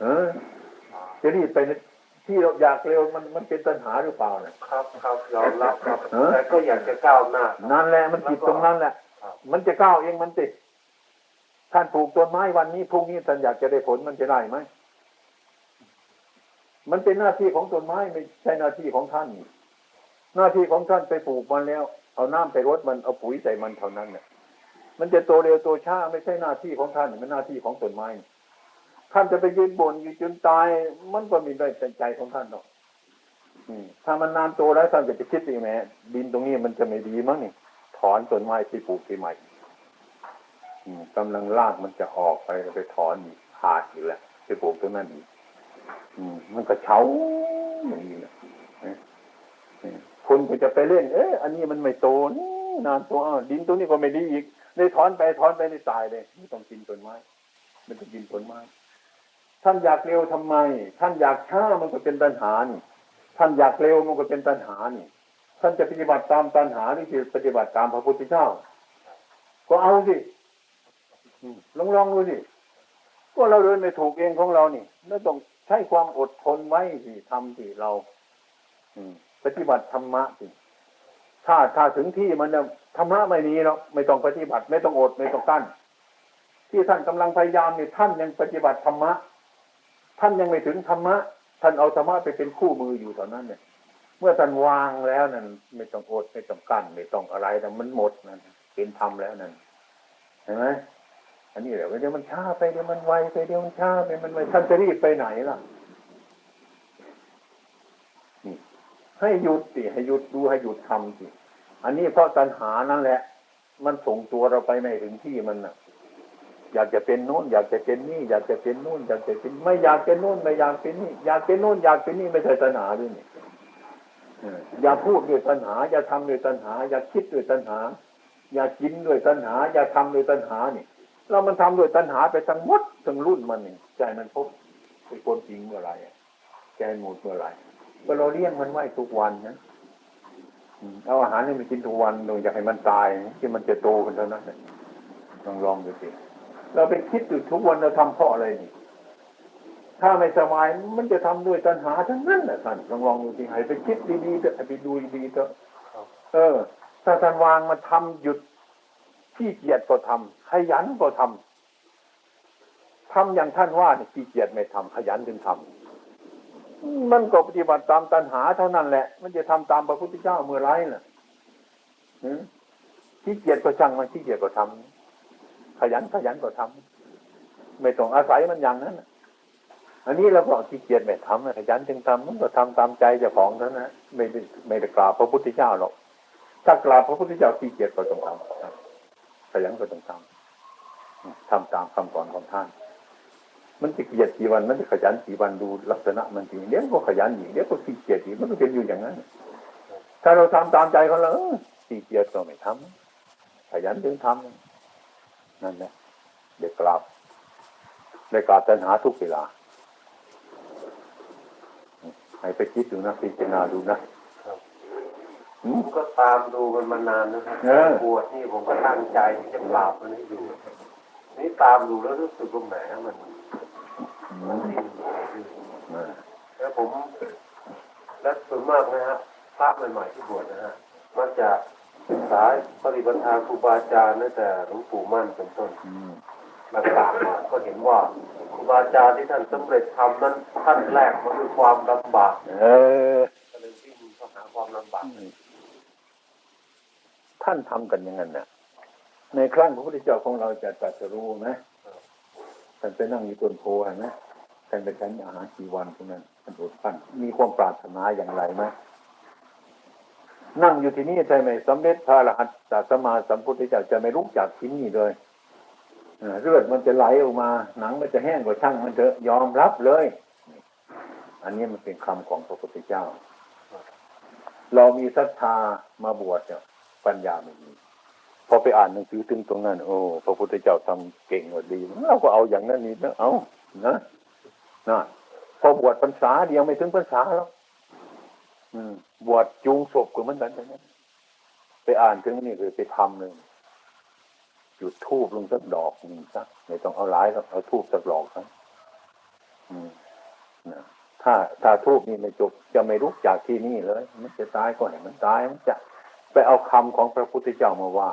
เออจะรีบไปที่เราอยากเร็วมันมันเป็นปัญหาหรือเปล่าเนี่ยครับครับยอมรับครับเออแต่ก็อยากจะก้าวหน้านั่นแหละมันจิตตรงนั้นแหละครับมันจะก้าวเองมันติดท่านปลูกต้นไม้วันนี้พรุ่งนี้ท่านอยากจะได้ผลมันจะได้ไหมมันเป็นหน้าที่ของต้นไม้ไม่ใช่หน้าที่ของท่าน หน้าที่ของท่านไปปลูกมันแล้ว เอาน้ำไปรดมันเอาปุ๋ยใส่มันเท่านั้นเนี่ยมันจะโตเร็วโตช้าไม่ใช่หน้าที่ของท่าน มันหน้าที่ของต้นไม้ ท่านจะไปยืนบ่นอยู่จนตาย มันก็มีได้ใจของท่านหรอกถ้ามันนานโตแล้วท่านจะไปคิดอีกแหมดินตรงนี้มันจะไม่ดีมั้งนี่ ถอนต้นไม้ที่ปลูกที่ใหม่อืมกำลังรากมันจะออกไปไปถอนอีกขาดอีกแล้วไปปลูกต้นนั้นอีกอืมมันก็เฉาอย่างนี้นะนะอืมคนก็จะไปเล่น เอ๊ะอันนี้มันไม่โตนี่นานโตอ้าวดินตรงนี้ก็ไม่ดีอีกเลยถอนไปถอนไปในตายเลยไม่ต้องกินต้นไม้ไม่ต้องกินต้นไม้ ท่านอยากเร็วทำไม ท่านอยากช้ามันก็เป็นปัญหานี่ท่านอยากเร็วมันก็เป็นปัญหานี่ท่านจะปฏิบัติตามตัณหาหรือปฏิบัติตามพระพุทธเจ้า ก็เอาสิลองลองดูสิก็เราเดินไม่ถูกเองของเรานี่แล้วต้องใช้ความอดทนไว้สิทำสิเรา อืปฏิบัติธรรมะสิถ้าถ้าถึงที่มันเนี่ยธรรมะไม่มีหรอกไม่ต้องปฏิบัติ ไม่ต้องอดไม่ต้องกั้นที่ท่านกำลังพยายามเนี่ยท่านยังปฏิบัติธรรมะ ท่านยังไม่ถึงธรรมะ ท่านเอาธรรมะไปเป็นคู่มืออยู่ตอนนั้นเนี่ย เมื่อท่านวางแล้วนั่นไม่ต้องอดไม่ต้องกั้นไม่ต้องอะไรแต่มันหมดนั่นเป็นธรรมแล้วนั่นเห็นไหมอันนี้เดี๋ยวเดี๋ยวมันช้าไปเดี๋ยวมันไวไปเดี๋ยวมันช้าไปมันไวท่านจะรีบไปไหนล่ะนี่ให้หยุดสิให้หยุดดูให้หยุดทำสิอันนี้เพราะตัณหานั่นแหละ มันส่งตัวเราไปไม่ถึงที่มันน่ะ อยากจะเป็นโน้น อยากจะเป็นนี่ อยากจะเป็นโน้นอยากจะเป็นไม่อยากเป็นโน้น ไม่อยากเป็นนี่ อยากเป็นโน้น อยากเป็นนี่ไม่ใช่ตัณหาด้วยนี่อย่าพูดด้วยตัณหา อย่าทำด้วยตัณหา อย่าคิดด้วยตัณหา อย่ากินด้วยตัณหา อย่าทำด้วยตัณหานี่เรามันทำด้วยตัณหาไปทั้งหมดทั้งรุ่นมันนี่ใจมันพบเป็นคนจริงเมื่อไหร่ใจหมดเมื่อไหร่ก็เราเลี้ยงมันไว้ทุกวันนะเอาอาหารให้มันกินทุกวันโดยอยากให้มันตายที่มันจะโตกันเท่านั้นลองลองดูสิ เราไปคิดอยู่ทุกวันเราทำเพราะอะไรนี่ ถ้าไม่สบายมันจะทำด้วยตัณหาทั้งนั้นแหละท่านลองลองดูสิให้ไปคิดดีๆเถอะให้ไปดูดีๆเถอะครับเออ ถ้าท่านวางมาทำหยุดขี้เกียจก็ทำขยันก็ทำทำอย่างท่านว่าเนี่ยขี้เกียจไม่ทำขยันจึงทำมันก็ปฏิบัติตามตัณหาเท่านั้นแหละ มันจะทำตามพระพุทธเจ้าเมื่อไรน่ะหือขี้เกียจก็ช่างมันขี้เกียจก็ทำ ขยันขยันก็ทำไม่ต้องอาศัยมันอย่างนั้นอันนี้เราก็ขี้เกียจไม่ทำขยันจึงทำมันก็ทำตามใจเจ้าของเท่านั้นไม่ได้ไม่ได้กราบพระพุทธเจ้าหรอกถ้ากราบพระพุทธเจ้าขี้เกียจก็ต้องทำขยันก็ต้องทำทำตามคำสอนของท่านมันจะเกียจกี่วัน มันจะขยันกี่วันดูลักษณะมันทีเดี๋ยวก็ขยันอีกเดี๋ยวก็ขี้เกียจอีกมันก็เป็นอยู่อย่างนั้น ถ้าเราทำตามใจเราเออขี้เกียจก็ไม่ทำขยันจึงทำ นั่นแหละเด็กกราบได้กราบตัณหาทุกเวลาให้ไปคิดดูนะพิจารณาดูนะอืผมมก็ตามดูมันมานานนะครับเออบวชนี่ผมก็ตั้งใจที่จะปราบมันให้อยู่นี่ตามดูแล้วรู้สึกว่าแหมมันมันดิ้นอ่าแล้วผม และส่วนมากนะฮะพระใหม่ๆที่บวชนะฮะมักจะ ศึกษาปฏิบัติทางครูบาอาจารย์ตั้งแต่หลวงปู่มั่นเป็นต้นอืมต่างๆมาก็เห็นว่าครูบาอาจารย์ที่ท่านสำเร็จทำนั้นท่านแรกมาด้วยความลำบากเออก็เลยวิ่งเข้าหาความลำบากท่านทำกันอย่างนั้นน่ะ ในครั้งพระพุทธเจ้าของเราจะตรัสรู้ไหมท่านไปนั่งอยู่ต้นโพเห็นไหมท่านไปฉันอาหารกี่วันตรงนั้นท่านอดปั้นมีความปรารถนาอย่างไรไหม นั่งอยู่ที่นี่ใช่ไหมสำเร็จพระอรหันตสมมาสัมพุทธเจ้าจะไม่ลุกจากที่นี่เลยเออเลือดมันจะไหลออกมา หนังมันจะแห้งกว่าช่างมันเถอะยอมรับเลย อันนี้มันเป็นคำของพระพุทธเจ้า เรามีศรัทธามาบวชเนี่ยปัญญาไม่มีพอไปอ่านหนังสือถึงตรงนั้น โอ้พระพุทธเจ้าทำเก่งกว่าดีเราก็เอาอย่างนั้นนี่นะเอานะนะพอบวชพรรษาเดียวไม่ถึงพรรษาแล้ว บวชจูงศพก็เหมือนกันนะไปอ่านถึงนี่คือไปทำเลยจุดทูบลงสักดอกหนึ่งสักไม่ต้องเอาหลายเอาทูบสักดอกสักอืมนะถ้าถ้าทูบนี่ไม่จบ จะไม่ลุกจากที่นี่เลย มันจะตายก็เห็นมันตายมันจะ ไปเอาคำของพระพุทธเจ้ามาว่า